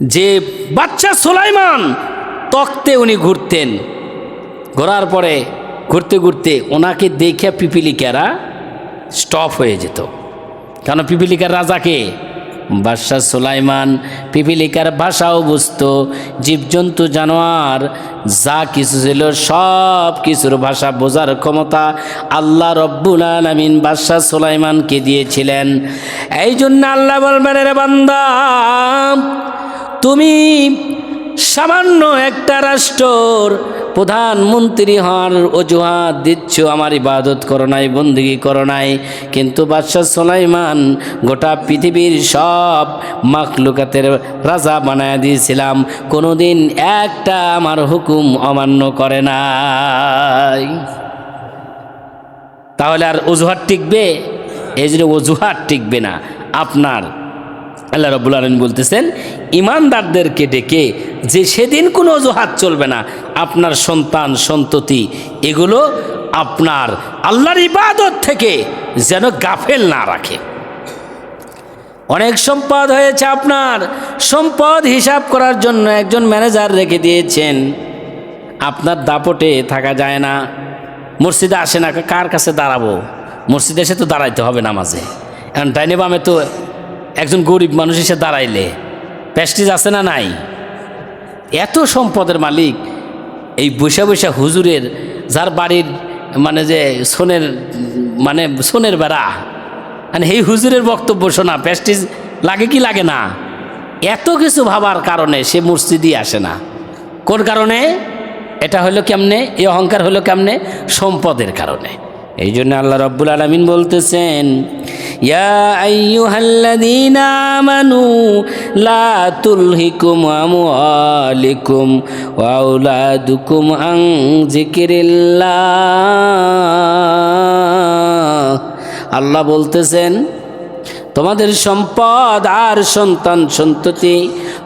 যে বাচ্চা সোলাইমান তক্তে উনি ঘুরতেন। ঘোরার পরে ঘুরতে ঘুরতে ওনাকে দেখে পিপিলিকারা স্টপ হয়ে যেত। কেন পিপিলিকার রাজাকে বাদশাহ সুলাইমান পিপিলিকার ভাষাও বুঝত। জীবজন্তু, জানোয়ার, যা কিছু ছিল সব কিছুর ভাষা বোঝার ক্ষমতা আল্লাহ রব্বুল আলমিন বাদশাহ সুলাইমানকে দিয়েছিলেন। এই জন্য আল্লাহ বলবেন রে বান্দা তুমি সামান্য একটা রাষ্ট্রর প্রধানমন্ত্রী হওয়ার অজুহাত দিচ্ছ, আমার ইবাদত করো নাই, বন্দিগি করো নাই। কিন্তু বাদশাহ সোলাইমান গোটা পৃথিবীর সব মাকলুকাতের রাজা বানায় দিয়েছিলাম। কোনোদিন একটা আমার হুকুম অমান্য করে নাই। তাহলে আর অজুহাত টিকবে? এই জন্য অজুহাত টিকবে না, আপনার আল্লাহ রব্বুল আলম বলতেছেন, ইমানদারদেরকে ডেকে যে সেদিন কোনো অজুহাত চলবে না, আপনার সন্তান, সন্ততি, এগুলো আপনার আল্লাহর ইবাদত থেকে যেন গাফেল না রাখে। অনেক সম্পদ হয়েছে আপনার। সম্পদ হিসাব করার জন্য একজন ম্যানেজার রেখে দিয়েছেন। আপনার দাপটে থাকা যায় না। মসজিদে আসে না, কার কাছে দাঁড়াবো? মসজিদে এসে তো দাঁড়াইতে হবে নামাজে। এখন ডাইনে বামে তো একজন গরিব মানুষ এসে দাঁড়াইলে। প্যাস্টিজ আছে না নাই? এত সম্পদের মালিক, এই বৈশা বৈশা হুজুরের, যার বাড়ির মানে যে সোনের মানে সোনের বেড়া মানে এই হুজুরের বক্তব্য শোনা, প্যাস্টিজ লাগে কি লাগে না? এত কিছু ভাবার কারণে সে মসজিদই আসে না। কোন কারণে? এটা হলো কেমনে? এই অহংকার হলো কেমনে? সম্পদের কারণে। এই জন্য আল্লাহ রব্বুল আলমিন বলতেছেন ইয়া আইয়ুহাল্লাযীনা আমানু লা তুলহিকুম আমওয়ালিকুম ওয়া আওলাদুকুম আন যিকিরিল্লাহ। আল্লাহ বলতেছেন, তোমাদের সম্পদ আর সন্তান সন্ততি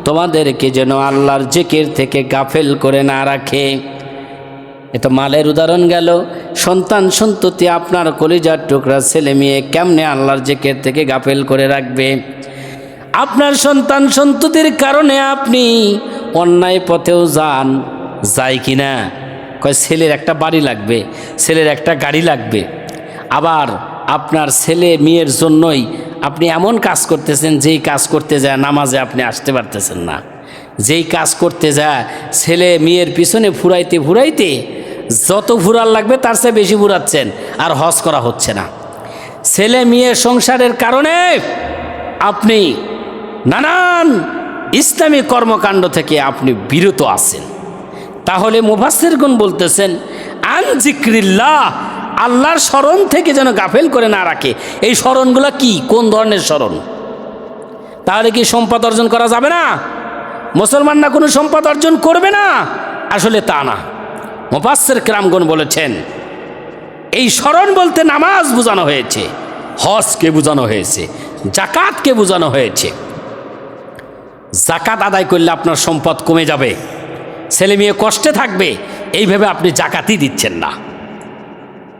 তোমাদেরকে যেন আল্লাহর জেকের থেকে গাফেল করে না রাখে। এটা মালের উদাহরণ গেল। সন্তান সন্ততি আপনার কলিজার টুকরা ছেলে মেয়ে কেমনে আল্লাহর জেকের থেকে গাফেল করে রাখবে? আপনার সন্তান সন্ততির কারণে আপনি অন্যায় পথেও যান, যায় কি না কয়, ছেলের একটা বাড়ি লাগবে, ছেলের একটা গাড়ি লাগবে। আবার আপনার ছেলে মেয়ের জন্যই আপনি এমন কাজ করতেছেন, যেই কাজ করতে যায় নামাজে আপনি আসতে পারতেছেন না। যেই কাজ করতে যায় ছেলে মেয়ের পিছনে ফুরাইতে ফুরাইতে যত ফুরার লাগবে, তার চেয়ে বেশি ফুরাচ্ছেন আর হজ করা হচ্ছে না। ছেলে মেয়ে সংসারের কারণে আপনি নানান ইসলামী কর্মকাণ্ড থেকে আপনি বিরত আছেন। তাহলে মুফাসের গুণ বলতেছেন, আন জিক্রিল্লাহ আল্লাহর স্মরণ থেকে যেন গাফেল করে না রাখে। এই স্মরণগুলো কি? কোন ধরনের স্মরণ? তাহলে কি সম্পদ অর্জন করা যাবে না? মুসলমান না কোনো সম্পদ অর্জন করবে না? আসলে তা না। মুফাসের ক্রামগণ বলেছেন, এই স্মরণ বলতে নামাজ বোঝানো হয়েছে হজকে বোঝানো হয়েছে জাকাতকে বোঝানো হয়েছে। জাকাত আদায় করলে আপনার সম্পদ কমে যাবে, ছেলে মেয়ে কষ্টে থাকবে এইভাবে আপনি জাকাতই দিচ্ছেন না।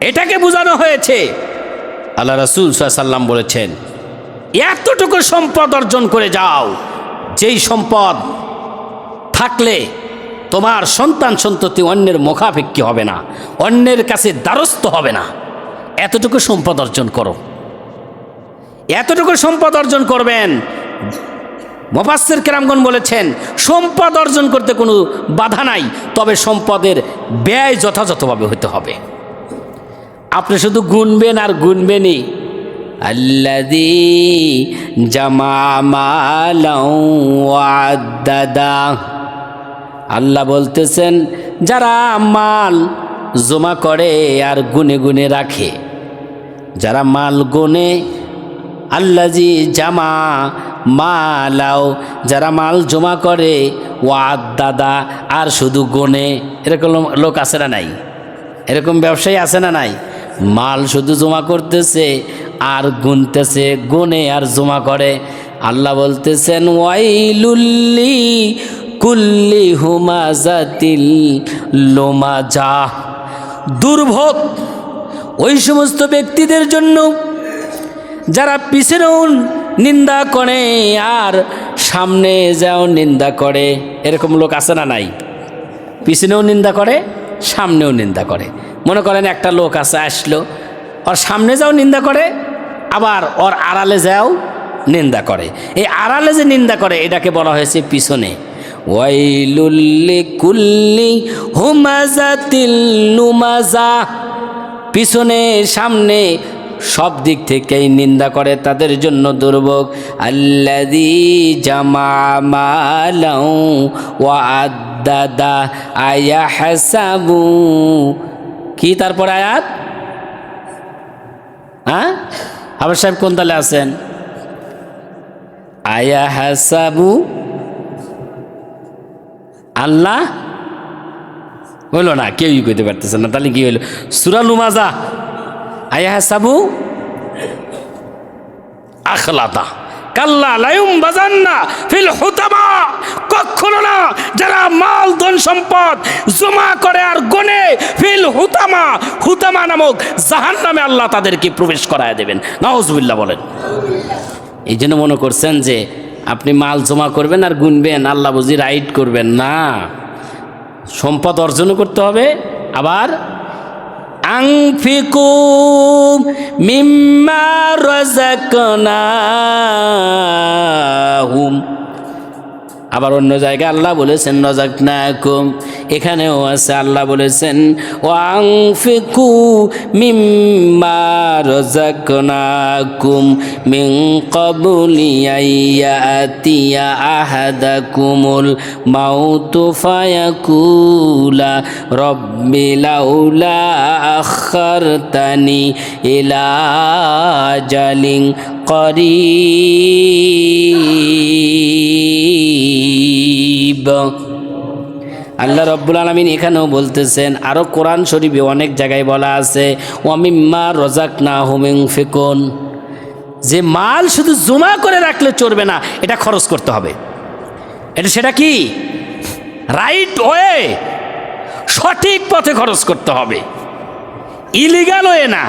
এটাকে বোঝানো হয়েছে। আল্লাহ রসুল সাল্লাম বলেছেন, এতটুকু সম্পদ অর্জন করে যাও, যেই সম্পদ থাকলে তোমার সন্তান সন্ততি অন্যের মুখাপেক্ষি হবে না, অন্যের কাছে দ্বারস্থ হবে না। এতটুকু সম্পদ অর্জন করো। এতটুকু সম্পদ অর্জন করবেন। মোফাসের কেরামগণ বলেছেন, সম্পদ অর্জন করতে কোনো বাধা নাই, তবে সম্পদের ব্যয় যথাযথভাবে হতে হবে। আপনি শুধু গুনবেন আর গুনবেনই। আল্লাদি জামামালাদা আল্লাহ বলতেছেন, যারা মাল জমা করে আর গুনে গুনে রাখে, যারা মাল গুনে, আল্লাজি জামা মালাও, যারা মাল জমা করে, ওয়াদ দাদা আর শুধু গোনে, এরকম লোক আছে না নাই? এরকম ব্যবসায়ী আছে না নাই? মাল শুধু জমা করতেছে আর গুনতেছে, গুনে আর জমা করে। আল্লাহ বলতেছেন, ওয়াইলুল্লি কুল্লি হুমাজাতিল লোমাজা। দুর্ভোগ ওই সমস্ত ব্যক্তিদের জন্য যারা পিছনেও নিন্দা করে আর সামনে যাও নিন্দা করে। এরকম লোক আছে না নাই? পিছনেও নিন্দা করে, সামনেও নিন্দা করে। মনে করেন একটা লোক আছে, আসলো, ওর সামনে যাও নিন্দা করে, আবার ওর আড়ালে যাও নিন্দা করে। এই আড়ালে যে নিন্দা করে, এটাকে বলা হয়েছে পিছনে। পিছনে, সামনে, সব দিক থেকেই নিন্দা করে তাদের জন্য দুর্ভোগ। আল্লাদি জামামালাউ কি তারপর আয়াত? হ্যাঁ? আবার সাহেব কোন তালে আছেন? আয়া হাসাবু আল্লাহ হইল না, কেউই কইতে পারতেছে না। তাহলে কি হইল? সুরালু মাজা আয়া হাসাবু আখলাতা। কাল্লা লায়ুম বাজান্না ফিল হুতামা। কখনো না যারা মাল, ধন সম্পদ জমা করে আর গনে ফিল হুতামা। হুতামা নামক জাহান নামে আল্লাহ তাদেরকে প্রবেশ করায় দেবেন। নাউজুবিল্লাহ বলেন। এই জন্য মনে করছেন যে আপনি মাল জমা করবেন আর গুনবেন, আল্লাহ বুঝি রাইড করবেন, না। সম্পদ অর্জনও করতে হবে, আবার আংফিকু মিম্মা আবার অন্য জায়গায় আল্লাহ বলেছেন রজাকনাকুম এখানেও আছে, আল্লাহ বলেছেন ও আংফিকু মিম্মা রজাকনাকুম মিন ক্বাবলি আইয়াতিয়া আহাদাকুমুল মাউতু ফায়াকুলা রব্বি লাউলা আখারতানি ইলা জালিন করিব। আল্লাহ রব্বুল আলমিন এখানেও বলতেছেন আরও কোরআন শরীফে অনেক জায়গায় বলা আছে ওয়ামিম্মা রজাক না হুমিং ফিকুন যে মাল শুধু জমা করে রাখলে চলবে না, এটা খরচ করতে হবে। এটা সেটা কি? রাইট ওয়ে সঠিক পথে খরচ করতে হবে। ইলিগাল ওয়ে না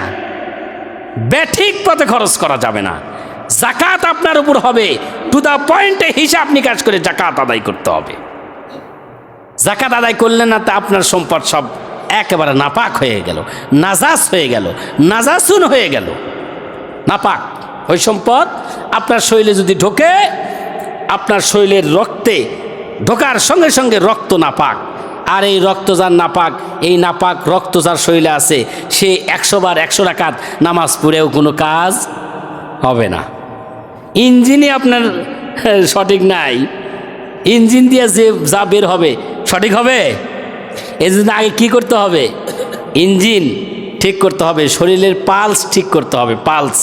ব্যাঠিক পথে খরচ করা যাবে না। জাকাত আপনার উপর হবে টু দ্য পয়েন্টে হিসাব নিকাশ করে জাকাত আদায় করতে হবে। জাকাত আদায় করলেন না, তা আপনার সম্পদ সব একেবারে নাপাক হয়ে গেল। নাজাস হয়ে গেল, নাজাসুন হয়ে গেল। নাপাক। ওই সম্পদ আপনার শরীরে যদি ঢোকে, আপনার শরীরের রক্তে ঢোকার সঙ্গে সঙ্গে রক্ত নাপাক। আর এই রক্ত যার নাপাক, এই নাপাক রক্ত যার শরীরে আছে, সে একশো বার একশো রাকাত নামাজ পড়েও কোনো কাজ হবে না। ইঞ্জিনই আপনার সঠিক নাই। ইঞ্জিন দিয়ে যে যা বের হবে সঠিক হবে? এই জন্য আগে কী করতে হবে? ইঞ্জিন ঠিক করতে হবে, শরীরের পালস ঠিক করতে হবে পালস